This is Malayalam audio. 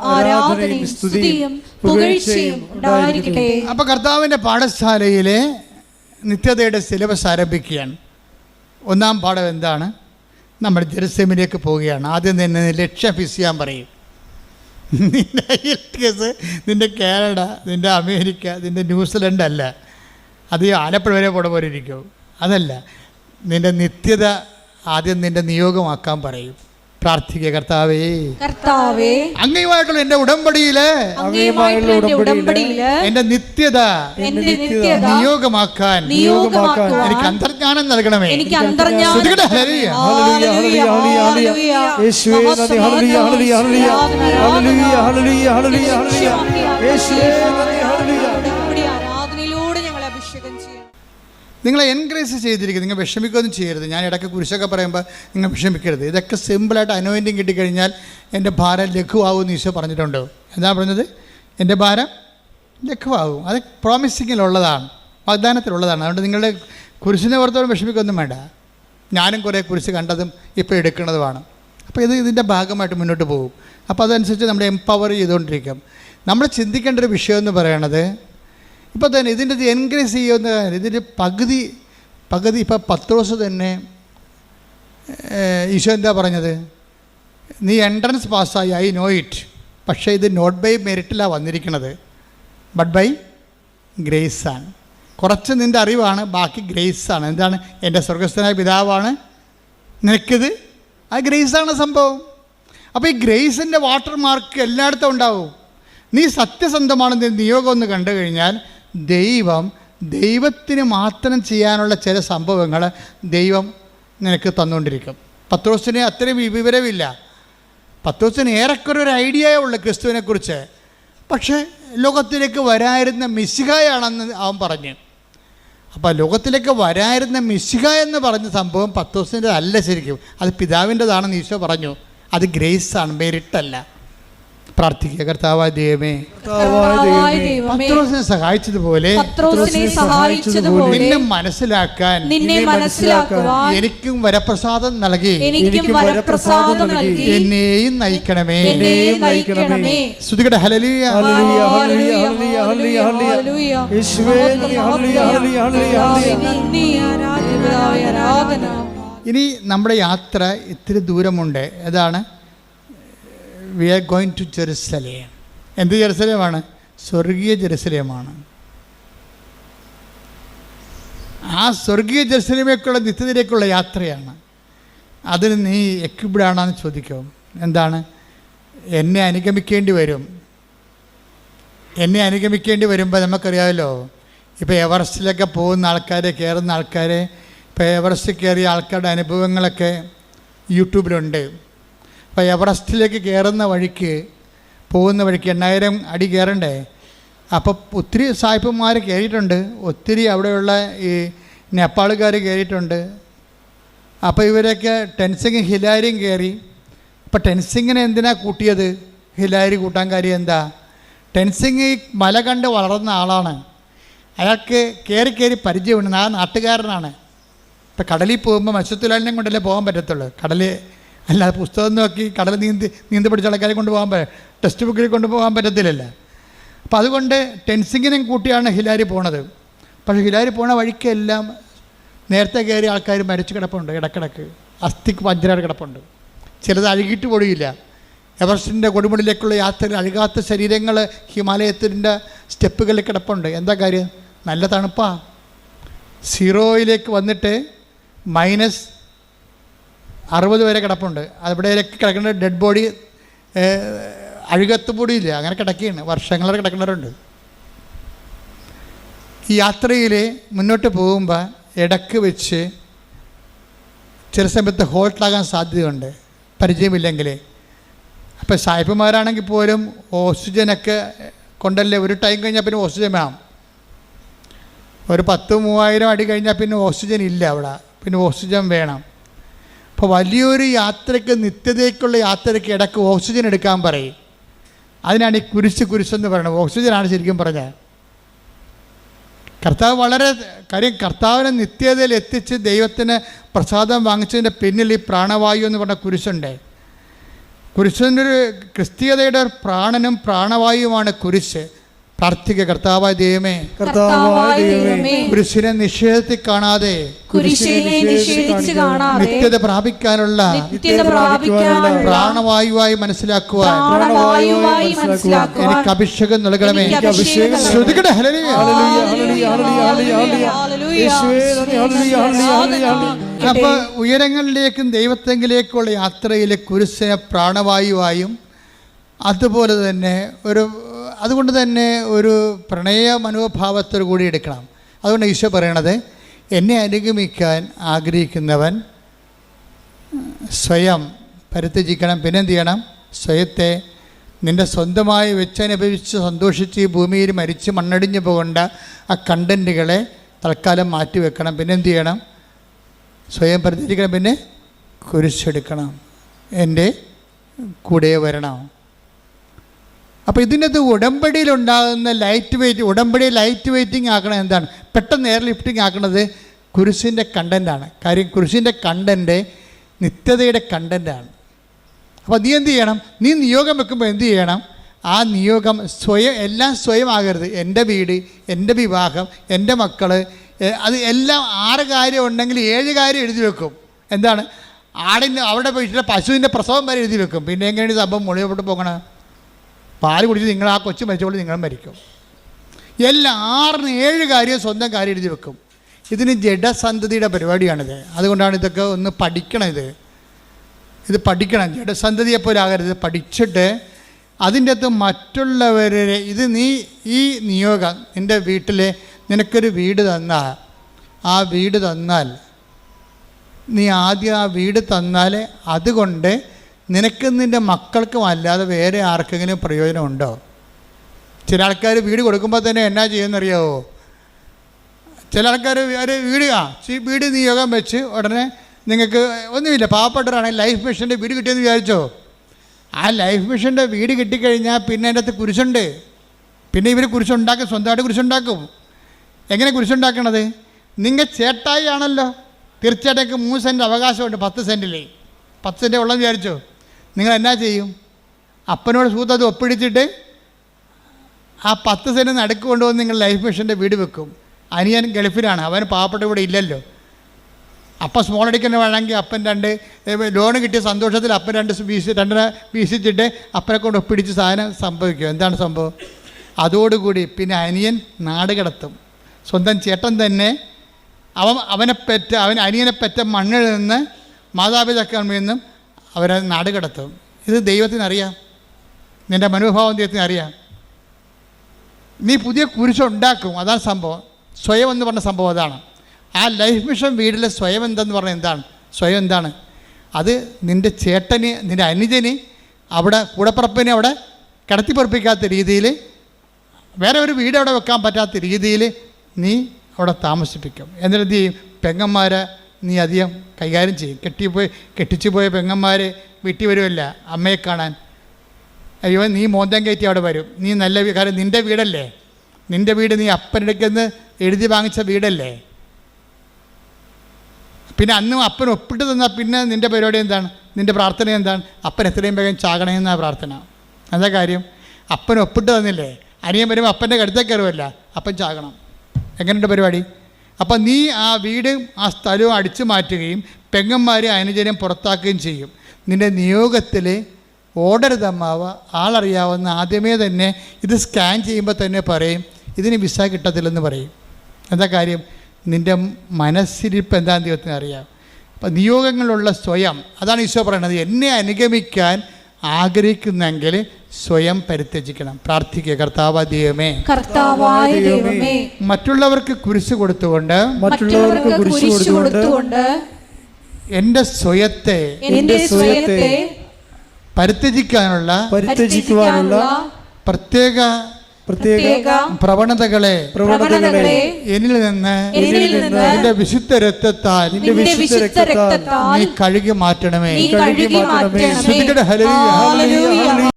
ആരാധനയും സ്തുതിയും പുകഴ്ചയും ഉണ്ടായിരിക്കട്ടെ. അപ്പൊ കർത്താവിന്റെ പാഠശാലയിലെ നിത്യതയുടെ സിലബസ് ആരംഭിക്കുകയാണ്. ഒന്നാം പാഠം എന്താണ്? നമ്മൾ ജെറുസലേമിലേക്ക് പോവുകയാണ്. ആദ്യം തന്നെ ലക്ഷ്യം ഫിക്സ് ചെയ്യാൻ പറയും. നിന്റെ കേസ് നിന്റെ കാനഡ നിന്റെ അമേരിക്ക നിന്റെ ന്യൂസിലൻഡ് അല്ല. അത് ആലപ്പുഴ വരെ പോണ പോലെ ഇരിക്കും. അതല്ല നിന്റെ നിത്യത ആദ്യം നിന്റെ നിയോഗമാക്കാൻ പറയും. പ്രാർത്ഥിക്കുക കർത്താവേ. കർത്താവേ അങ്ങയുമായിട്ടുള്ള എന്റെ ഉടമ്പടിയിൽ എന്റെ നിത്യത നിയോഗമാക്കാൻ നിയോഗമാക്കാൻ എനിക്ക് അന്തർജ്ഞാനം നൽകണമേ. എനിക്ക് അന്തർജ്ഞാനം നിങ്ങളെ എൻകറേജ് ചെയ്തിരിക്കും നിങ്ങൾ വിഷമിക്കുകയൊന്നും ചെയ്യരുത്. ഞാൻ ഇടയ്ക്ക് കുരിശൊക്കെ പറയുമ്പോൾ നിങ്ങൾ വിഷമിക്കരുത്. ഇതൊക്കെ സിമ്പിളായിട്ട് അനോയിന്റിങ് കിട്ടിക്കഴിഞ്ഞാൽ എന്റെ ഭാരം ലഘുവാകുമെന്ന് ഈശോ പറഞ്ഞിട്ടുണ്ട്. എന്താ പറഞ്ഞത്? എന്റെ ഭാരം ലഘുവാകും. അത് പ്രോമിസിങ്ങിലുള്ളതാണ് വാഗ്ദാനത്തിലുള്ളതാണ്. അതുകൊണ്ട് നിങ്ങളുടെ കുരിശിനെ ഓർത്തോളം വിഷമിക്കൊന്നും വേണ്ട. ഞാനും കുറേ കുരിശ് കണ്ടതും ഇപ്പോൾ എടുക്കുന്നതുമാണ്. അപ്പോൾ ഇത് ഇതിന്റെ ഭാഗമായിട്ട് മുന്നോട്ട് പോകും. അപ്പോൾ അതനുസരിച്ച് നമ്മൾ എംപവർ ചെയ്തുകൊണ്ടിരിക്കും. നമ്മൾ ചിന്തിക്കേണ്ട ഒരു വിഷയം എന്ന് പറയണത് ഇപ്പോൾ തന്നെ ഇതിന്റെ ഇത് എൻകറേജ് ചെയ്യുന്ന കാര്യം ഇതിന്റെ പകുതി പകുതി ഇപ്പോൾ പത്രോസ് തന്നെ ഈശോ എന്താ പറഞ്ഞത്? നീ എൻട്രൻസ് പാസ്സായി ഐ നോ ഇറ്റ് പക്ഷേ ഇത് നോട്ട് ബൈ മെറിറ്റിലാണ് വന്നിരിക്കുന്നത് ബട്ട് ബൈ ഗ്രേസാണ് കുറച്ച് നിന്റെ അറിവാണ് ബാക്കി ഗ്രേസാണ് എന്താണ്? എന്റെ സ്വർഗസ്ഥനായ പിതാവാണ്. നിനക്കിത്? ആ ഗ്രേസാണ് സംഭവം. അപ്പോൾ ഈ ഗ്രേസിന്റെ വാട്ടർ മാർക്ക് എല്ലായിടത്തും ഉണ്ടാവും. നീ സത്യസന്ധമാണെന്ന് നിയോഗം ഒന്ന് കണ്ടു കഴിഞ്ഞാൽ ദൈവം ദൈവത്തിന് മാത്രം ചെയ്യാനുള്ള ചില സംഭവങ്ങൾ ദൈവം നിനക്ക് തന്നുകൊണ്ടിരിക്കും. പത്രോസിന് അത്രയും വിവരമില്ല. പത്രോസിന് ഏറെക്കുറെ ഒരു ഐഡിയയേ ഉള്ളൂ ക്രിസ്തുവിനെക്കുറിച്ച്. പക്ഷേ ലോകത്തിലേക്ക് വരായിരുന്ന മിശികായാണെന്ന് അവൻ പറഞ്ഞു. അപ്പോൾ ലോകത്തിലേക്ക് വരായിരുന്ന മിശിക എന്ന് പറഞ്ഞ സംഭവം പത്തോസിന്റെ അല്ല ശരിക്കും. അത് പിതാവിന്റെതാണെന്ന് ഈശോ പറഞ്ഞു. അത് ഗ്രേസ് ആണ് മെരിട്ടല്ല പ്രാർത്ഥിക്കുക. കർത്താവായ ദൈവമേ പത്രോസിനെ സഹായിച്ചതുപോലെ പത്രോസിനെ സഹായിച്ചതുപോലെ നിന്നെ മനസ്സിലാക്കാൻ നിന്നെ മനസ്സിലാക്കുവാൻ എനിക്കും വരപ്രസാദം നൽകി. എനിക്കും വരപ്രസാദം നൽകി. എന്നെയും നയിക്കണമേ. എന്നെയും നയിക്കണമേ. ഹല്ലേലൂയ. ഹല്ലേലൂയ ഹല്ലേലൂയ ഹല്ലേലൂയ ഹല്ലേലൂയ യേശുവേ ഹല്ലേലൂയ. ഹല്ലേലൂയ. ഹല്ലേലൂയ ഹല്ലേലൂയ നന്ദി ആരാധന ആരാധന ഇനി നമ്മുടെ യാത്ര ഇത്തിരി ദൂരമുണ്ട്. അതാണ് we are going to Jerusalem എന്ത് ജെറുസലേമാണ് സ്വർഗീയ ജെറുസലേമാണ് ആ സ്വർഗീയ ജെറുസലേമേക്കുള്ള നിത്യതിലേക്കുള്ള യാത്രയാണ്. അതിന് നീ എക്യുബിഡാണെന്ന് ചോദിക്കും. എന്താണ്? എന്നെ അനുഗമിക്കേണ്ടി വരും. എന്നെ അനുഗമിക്കേണ്ടി വരുമ്പോൾ നമുക്കറിയാമല്ലോ ഇപ്പോൾ എവറസ്റ്റിലൊക്കെ പോകുന്ന ആൾക്കാരെ കയറുന്ന ആൾക്കാരെ ഇപ്പോൾ എവറസ്റ്റ് കയറിയ ആൾക്കാരുടെ അനുഭവങ്ങളൊക്കെ യൂട്യൂബിലുണ്ട്. അപ്പോൾ എവറസ്റ്റിലേക്ക് കയറുന്ന വഴിക്ക് പോകുന്ന വഴിക്ക് എണ്ണായിരം അടി കയറണ്ടേ അപ്പോൾ ഒത്തിരി സായിപ്പന്മാർ കയറിയിട്ടുണ്ട് ഒത്തിരി അവിടെയുള്ള ഈ നേപ്പാളുകാർ കയറിയിട്ടുണ്ട് അപ്പോൾ ഇവരൊക്കെ ടെൻസിങ് ഹിലാരിയും കയറി അപ്പോൾ ടെൻസിങ്ങിനെ എന്തിനാ കൂട്ടിയത്? ഹിലാരി കൂട്ടാൻ കാര്യം എന്താ? ടെൻസിങ് ഈ മല കണ്ട് വളർന്ന ആളാണ്. അയാൾക്ക് കയറി കയറി പരിചയമുണ്ട്. ആ നാട്ടുകാരനാണ്. ഇപ്പം കടലിൽ പോകുമ്പോൾ മത്സ്യത്തൊഴിലാളിനെ കൊണ്ടല്ലേ പോകാൻ പറ്റത്തുള്ളൂ? കടൽ അല്ലാതെ പുസ്തകം നോക്കി കടൽ നീന്തി നീന്തി പിടിച്ച ആൾക്കാരെ കൊണ്ടുപോകാൻ പറ്റും ടെക്സ്റ്റ് ബുക്കിൽ കൊണ്ടുപോകാൻ പറ്റത്തില്ലല്ലോ. അപ്പോൾ അതുകൊണ്ട് ടെൻസിങ്ങിനും കൂട്ടിയാണ് ഹിലാരി പോണത്. പക്ഷേ ഹിലാരി പോണ വഴിക്കെല്ലാം നേരത്തെ കയറിയ ആൾക്കാർ മരിച്ചു കിടപ്പുണ്ട് ഇടക്കിടക്ക്. അസ്ഥിക്ക് വജ്രയുടെ കിടപ്പുണ്ട്. ചിലത് അഴുകിയിട്ട് പൊടിയില്ല എവറസ്റ്റിന്റെ കൊടുമുടിയിലേക്കുള്ള യാത്രയിൽ അഴുകാത്ത ശരീരങ്ങൾ ഹിമാലയത്തിന്റെ സ്റ്റെപ്പുകളിൽ കിടപ്പുണ്ട്. എന്താ കാര്യം? നല്ല തണുപ്പാ. സീറോയിലേക്ക് വന്നിട്ട് മൈനസ് അറുപത് വരെ കിടപ്പുണ്ട്. അവിടെയൊക്കെ കിടക്കുന്ന ഡെഡ് ബോഡി അഴുകത്ത് പൊടിയില്ല അങ്ങനെ കിടക്കുകയാണ്. വർഷങ്ങളെ കിടക്കുന്നവരുണ്ട്. ഈ യാത്രയിൽ മുന്നോട്ട് പോകുമ്പോൾ ഇടയ്ക്ക് വെച്ച് ചില സമയത്ത് ഹോൾട്ടാകാൻ സാധ്യതയുണ്ട്. പരിചയമില്ലെങ്കിൽ. അപ്പോൾ സായിപ്പന്മാരാണെങ്കിൽ പോലും ഓക്സിജനൊക്കെ കൊണ്ടല്ലേ ഒരു ടൈം കഴിഞ്ഞാൽ പിന്നെ ഓക്സിജൻ വേണം. ഒരു പത്ത് മൂവായിരം അടി കഴിഞ്ഞാൽ പിന്നെ ഓക്സിജൻ ഇല്ല അവിടെ. പിന്നെ ഓക്സിജൻ വേണം. അപ്പോൾ വലിയൊരു യാത്രയ്ക്ക് നിത്യതയ്ക്കുള്ള യാത്രയ്ക്ക് ഇടയ്ക്ക് ഓക്സിജൻ എടുക്കാൻ പറയും. അതിനാണ് ഈ കുരിശ് കുരിശെന്ന് പറയുന്നത്. ഓക്സിജനാണ് ശരിക്കും പറഞ്ഞത്. കർത്താവ് വളരെ കാര്യം കർത്താവിനെ നിത്യതയിൽ എത്തിച്ച് ദൈവത്തിന് പ്രസാദം വാങ്ങിച്ചതിന്റെ പിന്നിൽ ഈ പ്രാണവായു എന്ന് പറഞ്ഞ കുരിശുണ്ട്. കുരിശിന്റെ ഒരു ക്രിസ്തീയതയുടെ പ്രാണനും പ്രാണവായുമാണ് കുരിശ്. പ്രാർത്ഥിക കർത്താവായ ദൈവമേ. കർത്താവായ ദൈവമേ. കുരിശിനെ നിഷേധത്തിൽ കാണാതെ. നിത്യത പ്രാപിക്കാനുള്ള പ്രാണവായുവായി മനസ്സിലാക്കുവാൻ. എനിക്ക് അഭിഷേകം നൽകണമേ. ശ്രുതികടെ. ഹല്ലേലൂയ. ഹല്ലേലൂയ, ഹല്ലേലൂയ, ഹല്ലേലൂയ, ഹല്ലേലൂയ, ഹല്ലേലൂയ. ഹല്ലേലൂയ, ഹല്ലേലൂയ, ഹല്ലേലൂയ, ഹല്ലേലൂയ. അപ്പൊ ഉയരങ്ങളിലേക്കും ദൈവത്തെങ്കിലേക്കുള്ള യാത്രയിലെ കുരിശിനെ പ്രാണവായുവായും അതുപോലെ തന്നെ ഒരു അതുകൊണ്ട് തന്നെ ഒരു പ്രണയ മനോഭാവത്തോടു കൂടി എടുക്കണം. അതുകൊണ്ട് ഈശോ പറയണത് എന്നെ അനുഗമിക്കാൻ ആഗ്രഹിക്കുന്നവൻ സ്വയം പരിത്യജിക്കണം. പിന്നെന്ത് ചെയ്യണം സ്വയത്തെ നിന്റെ സ്വന്തമായി വെച്ചനുഭവിച്ച് സന്തോഷിച്ച് ഈ ഭൂമിയിൽ മരിച്ച് മണ്ണടിഞ്ഞു പോകേണ്ട ആ കണ്ടന്റുകളെ തൽക്കാലം മാറ്റി വെക്കണം പിന്നെ എന്ത് ചെയ്യണം സ്വയം പരിത്യജിക്കണം. പിന്നെ കുരിശെടുക്കണം. എന്റെ കൂടെ വരണം. അപ്പോൾ ഇതിനകത്ത് ഉടമ്പടിയിലുണ്ടാകുന്ന ലൈറ്റ് വെയിറ്റ് ഉടമ്പടി ലൈറ്റ് വെയിറ്റിംഗ് ആക്കണത് എന്താണ്? പെട്ടെന്ന് എയർ ലിഫ്റ്റിംഗ് ആക്കണത് കുരിശിന്റെ കണ്ടന്റാണ് കാര്യം കുരിശിന്റെ കണ്ടന്റ് നിത്യതയുടെ കണ്ടന്റാണ് അപ്പോൾ നീ എന്ത് ചെയ്യണം? നീ നിയോഗം വെക്കുമ്പോൾ എന്ത് ചെയ്യണം? ആ നിയോഗം സ്വയം എല്ലാം സ്വയം ആകരുത് എന്റെ വീട് എന്റെ വിവാഹം എന്റെ മക്കൾ അത് എല്ലാം ആറ് കാര്യം ഉണ്ടെങ്കിൽ ഏഴ് കാര്യം എഴുതി വെക്കും. എന്താണ്? ആടിന്റെ അവിടെ വീട്ടിലെ പശുവിന്റെ പ്രസവം വരെ എഴുതി വെക്കും. പിന്നെ എങ്ങനെയാണ് സംഭവം മുളിയോട്ട് പോകണം പാൽ കുടിച്ച് നിങ്ങൾ ആ കൊച്ചു മരിച്ചുകൊണ്ട് നിങ്ങൾ മരിക്കും. എല്ലാ ആറിന് ഏഴ് കാര്യം സ്വന്തം കാര്യം എഴുതി വെക്കും. ഇതിന് ജഡസന്ധതിയുടെ പരിപാടിയാണിത്. അതുകൊണ്ടാണ് ഇതൊക്കെ ഒന്ന് പഠിക്കണം ഇത് ഇത് പഠിക്കണം. ജഡസന്ധതിയെ പോലെ ആകരുത്. പഠിച്ചിട്ട് അതിന്റെ അകത്ത് മറ്റുള്ളവരെ ഇത് നീ ഈ നിയോഗം നിന്റെ വീട്ടിൽ നിനക്കൊരു വീട് തന്നാൽ ആ വീട് തന്നാൽ നീ ആദ്യം ആ വീട് തന്നാൽ അതുകൊണ്ട് നിനക്ക് നിന്റെ മക്കൾക്കും അല്ലാതെ വേറെ ആർക്കെങ്കിലും പ്രയോജനമുണ്ടോ? ചില ആൾക്കാർ വീട് കൊടുക്കുമ്പോൾ തന്നെ എന്നാ ചെയ്യുമെന്നറിയാവോ ചില ആൾക്കാർ ഒരു വീട് ആ വീട് നിയോഗം വെച്ച് ഉടനെ നിങ്ങൾക്ക് ഒന്നുമില്ല. പാവപ്പെട്ടവരാണെങ്കിൽ ലൈഫ് മിഷന്റെ വീട് കിട്ടിയെന്ന് വിചാരിച്ചോ? ആ ലൈഫ് മിഷന്റെ വീട് കിട്ടിക്കഴിഞ്ഞാൽ പിന്നെ അതിന്റെ അകത്ത് കുരിശുണ്ട്. പിന്നെ ഇവർ കുരിശുണ്ടാക്കും സ്വന്തമായിട്ട് കുരിശുണ്ടാക്കും. എങ്ങനെ കുരിശുണ്ടാക്കണത്? നിങ്ങൾ ചേട്ടായി ആണല്ലോ തീർച്ചയായിട്ടും മൂന്ന് സെന്റ് അവകാശമുണ്ട് പത്ത് സെന്റിൽ പത്ത് സെന്റ് ഉള്ളതെന്ന് വിചാരിച്ചോ? നിങ്ങൾ എന്നാ ചെയ്യും? അപ്പനോട് സൂത്ത് അത് ഒപ്പിടിച്ചിട്ട് ആ പത്ത് സെന്റ് നടുക്ക് കൊണ്ടുവന്ന് നിങ്ങൾ ലൈഫ് മിഷന്റെ വീട് വെക്കും. അനിയൻ ഗൾഫിലാണ്. അവൻ പാവപ്പെട്ട ഇവിടെ ഇല്ലല്ലോ. അപ്പം സ്മോൾ അടിക്കുന്ന വേണമെങ്കിൽ അപ്പൻ രണ്ട് ലോൺ കിട്ടിയ സന്തോഷത്തിൽ അപ്പൻ രണ്ട് വീശി രണ്ടര വീശിച്ചിട്ട് അപ്പനെ കൊണ്ട് ഒപ്പിടിച്ച് സാധനം സംഭവിക്കും. എന്താണ് സംഭവം? അതോടുകൂടി പിന്നെ അനിയൻ നാട് കടത്തും. സ്വന്തം ചേട്ടൻ തന്നെ അവൻ അവനെ പെറ്റ അവൻ അനിയനെ പെറ്റ മണ്ണിൽ നിന്ന് മാതാപിതാക്കളിൽ നിന്നും അവരെ നാട് കടത്തും ഇത് ദൈവത്തിനറിയാം. നിന്റെ മനോഭാവം ദൈവത്തിനറിയാം. നീ പുതിയ കുരിശുണ്ടാക്കും അതാണ് സംഭവം. സ്വയം എന്ന് പറഞ്ഞ സംഭവം അതാണ്. ആ ലൈഫ് മിഷൻ വീടിലെ സ്വയം എന്തെന്ന് പറഞ്ഞാൽ എന്താണ്? സ്വയം എന്താണ്? അത് നിന്റെ ചേട്ടന് നിന്റെ അനുജന് അവിടെ കൂടപ്പറപ്പിനെ അവിടെ കിടത്തിപ്പറപ്പിക്കാത്ത രീതിയിൽ വേറെ ഒരു വീട് അവിടെ വെക്കാൻ പറ്റാത്ത രീതിയിൽ നീ അവിടെ താമസിപ്പിക്കും. എന്നിട്ട് എന്ത് പെങ്ങന്മാരെ നീ അധികം കൈകാര്യം ചെയ്യും. കെട്ടിപ്പോയി കെട്ടിച്ചു പോയ പെങ്ങന്മാർ വീട്ടിൽ വരുമല്ല അമ്മയെ കാണാൻ. അയ്യോ നീ മോന്തം കയറ്റി അവിടെ വരും. നീ നല്ല കാരണം നിന്റെ വീടല്ലേ? നിന്റെ വീട് നീ അപ്പനെടുക്കുന്ന എഴുതി വാങ്ങിച്ച വീടല്ലേ? പിന്നെ അന്നും അപ്പൻ ഒപ്പിട്ട് തന്നാൽ പിന്നെ നിന്റെ പരിപാടി എന്താണ്? നിന്റെ പ്രാർത്ഥന എന്താണ്? അപ്പൻ എത്രയും വേഗം ചാകണമെന്നാണ് പ്രാർത്ഥന. എന്താ കാര്യം? അപ്പൻ ഒപ്പിട്ട് തന്നില്ലേ? അനിയൻ വരുമ്പോൾ അപ്പന്റെ കടുത്തേക്ക് കയറുമല്ല അപ്പൻ ചാകണം. എങ്ങനെയുണ്ട് പരിപാടി? അപ്പം നീ ആ വീടും ആ സ്ഥലവും അടിച്ചു മാറ്റുകയും പെങ്ങന്മാരെ അനുജനം പുറത്താക്കുകയും ചെയ്യും. നിന്റെ നിയോഗത്തിൽ ഓർഡർ അമ്മാവ ആളറിയാവുന്ന ആദ്യമേ തന്നെ ഇത് സ്കാൻ ചെയ്യുമ്പോൾ തന്നെ പറയും ഇതിന് വിസ കിട്ടത്തില്ലെന്ന് പറയും. എന്താ കാര്യം? നിന്റെ മനസ്സിരിപ്പ് എന്താണെന്ന് ദൈവത്തിന് അറിയാം. അപ്പം നിയോഗങ്ങളുള്ള സ്വയം അതാണ് ഈശോ പറയുന്നത് എന്നെ അനുഗമിക്കാൻ ആഗ്രഹിക്കുന്നെങ്കിൽ സ്വയം പരിത്യജിക്കണം. പ്രാർത്ഥിക്കുക. കർത്താവ് ദൈവമേ. കർത്താവായ ദൈവമേ. മറ്റുള്ളവർക്ക് കുരിശ് കൊടുത്തുകൊണ്ട് മറ്റുള്ളവർക്ക് കുരിശ് കൊടുത്തുകൊണ്ട് എന്റെ സ്വയത്തെ എന്റെ സ്വയത്തെ പരിത്യജിക്കാനുള്ള പരിത്യജിക്കുവാനുള്ള പ്രത്യേക പ്രത്യേക പ്രവണതകളെ പ്രവണതകളെ എന്നിൽ നിന്ന് എന്നിൽ നിന്ന് നിന്റെ വിശുദ്ധ രക്തത്താൽ നിന്റെ വിശുദ്ധ രക്തത്താൽ നീ കഴുകി മാറ്റണമേ. നീ കഴുകി മാറ്റണമേ. ഹല്ലേലൂയ.